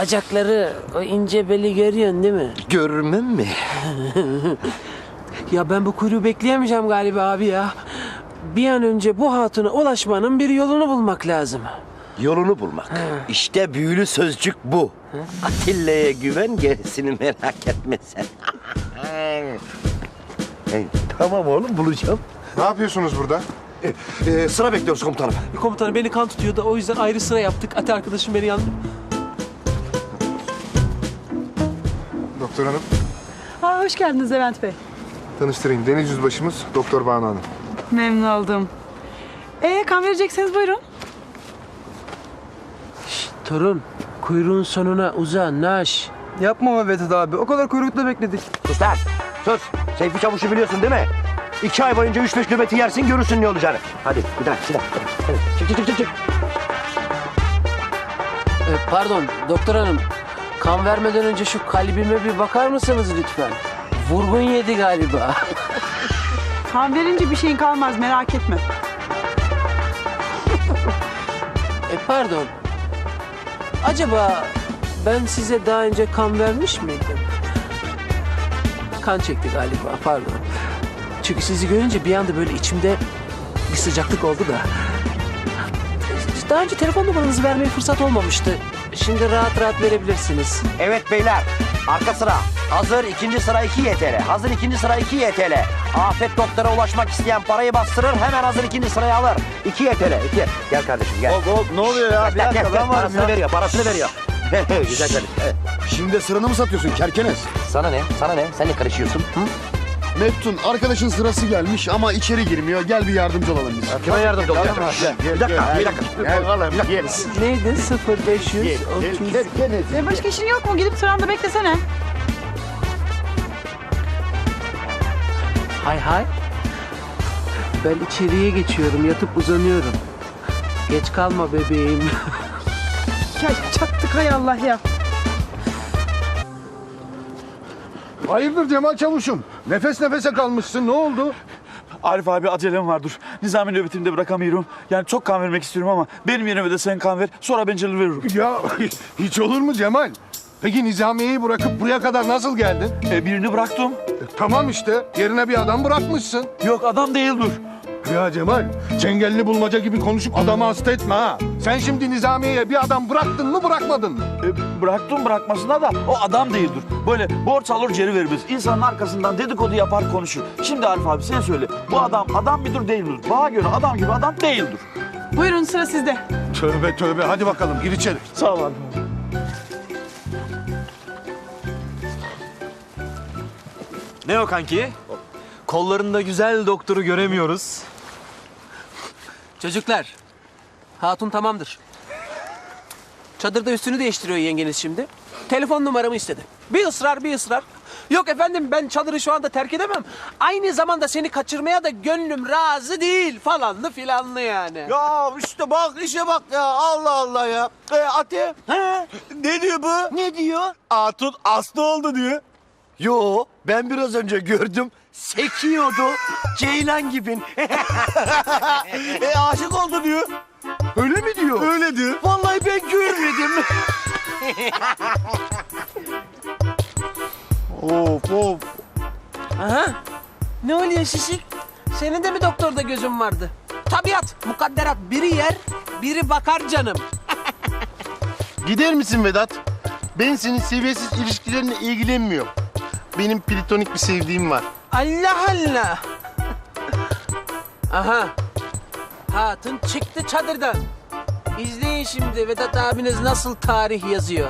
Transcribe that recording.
bacakları, o ince beli görüyorsun değil mi? Görmem mi? Ya ben bu kuyruğu bekleyemeyeceğim galiba abi ya. Bir an önce bu hatuna ulaşmanın bir yolunu bulmak lazım. Yolunu bulmak. İşte büyülü sözcük bu. Atilla'ya güven gerisini merak etme sen. Hey, tamam oğlum bulacağım. Ne yapıyorsunuz burada? Ee, sıra bekliyoruz komutanım. Komutanım beni kan tutuyor da o yüzden ayrı sıra yaptık. Ati arkadaşım beni yandı. Doktor hanım. Aa, hoş geldiniz Levent Bey. Tanıştırayım. Deniz Yüzbaşımız Doktor Banu Hanım. Memnun oldum. Ee, kan verecekseniz buyurun. Torun, kuyruğun sonuna uza, naş. Yapma Vedat abi. O kadar kuyrukta bekledik. Sus lan. Sus. Seyfi Çavuş'u biliyorsun değil mi? İki ay boyunca üç beş nöbeti yersin görürsün ne olacağını. Hadi bir daha bir daha. Hadi. Çık çık çık, çık. Ee, pardon, doktor hanım. Kan vermeden önce şu kalbime bir bakar mısınız lütfen? Vurgun yedi galiba. Kan verince bir şeyin kalmaz merak etme. E, pardon. Acaba ben size daha önce kan vermiş miydim? Kan çekti galiba, pardon. Çünkü sizi görünce bir anda böyle içimde bir sıcaklık oldu da. Daha önce telefon numaranızı vermeye fırsat olmamıştı. Şimdi rahat rahat verebilirsiniz. Evet beyler. Arka sıra. Hazır ikinci sıra 2 YTL. Hazır ikinci sıra 2 YTL. Afet doktora ulaşmak isteyen parayı bastırır hemen hazır ikinci sırayı alır. 2 YTL. 2. Gel kardeşim gel. Hop hop ne oluyor ya? Gel, gel, gel. Parasını veriyor, parasını veriyor. Güzel kardeşim. Evet. Şimdi sıranı mı satıyorsun kerkenes? Sana ne? Sana ne? Sen ne karışıyorsun? Hı? Meftun arkadaşın sırası gelmiş ama içeri girmiyor. Gel bir yardımcı olalım biz. Kime yardımcı olacak? Bir dakika, bir dakika. Neydi? 0500 30 Ee, başka işin yok mu? Gidip sıranda beklesene. Hay hay. Ben içeriye geçiyorum, yatıp uzanıyorum. Geç kalma bebeğim. Ya çattık hay Allah ya. Hayırdır Cemal Çavuş'um? Nefes nefese kalmışsın. Ne oldu? Arif abi acelem var dur. Nizami nöbetimde bırakamıyorum. Yani çok kan vermek istiyorum ama benim yerime de sen kan ver. Sonra ben gelir veririm. Ya hiç olur mu Cemal? Peki Nizamiye'yi bırakıp buraya kadar nasıl geldin? E, birini bıraktım. E, tamam işte. Yerine bir adam bırakmışsın. Yok adam değil dur. Ya Cemal, çengelli bulmaca gibi konuşup adamı hasta etme ha. Sen şimdi Nizamiye'ye bir adam bıraktın mı bırakmadın mı? E, bıraktım bırakmasına da o adam değildir. Böyle borç alır geri vermez. İnsanın arkasından dedikodu yapar konuşur. Şimdi Arif abi sen söyle. Bu adam adam midir değil midir? Bana göre adam gibi adam değildir. Buyurun sıra sizde. Tövbe tövbe. Hadi bakalım gir içeri. Sağ ol abi. Ne o kanki? Kollarında güzel doktoru göremiyoruz. Çocuklar, hatun tamamdır. Çadırda üstünü değiştiriyor yengeniz şimdi. Telefon numaramı istedi. Bir ısrar bir ısrar. Yok efendim ben çadırı şu anda terk edemem. Aynı zamanda seni kaçırmaya da gönlüm razı değil falanlı filanlı yani. Ya işte bak işe bak ya Allah Allah ya. E, Ati. He? Ne diyor bu? Ne diyor? Atun hasta oldu diyor. Yo ben biraz önce gördüm. Sekiyordu. Ceylan gibi. E aşık oldu diyor. Öyle mi diyor? Öyle diyor. Vallahi ben görmedim. Of of. Aha. Ne oluyor şişik? Senin de mi doktorda gözün vardı? Tabiat, mukadderat. Biri yer, biri bakar canım. Gider misin Vedat? Ben senin seviyesiz ilişkilerine ilgilenmiyorum. Benim platonik bir sevdiğim var. Allah Allah. Aha. Hatun çıktı çadırdan. İzleyin şimdi Vedat abiniz nasıl tarih yazıyor.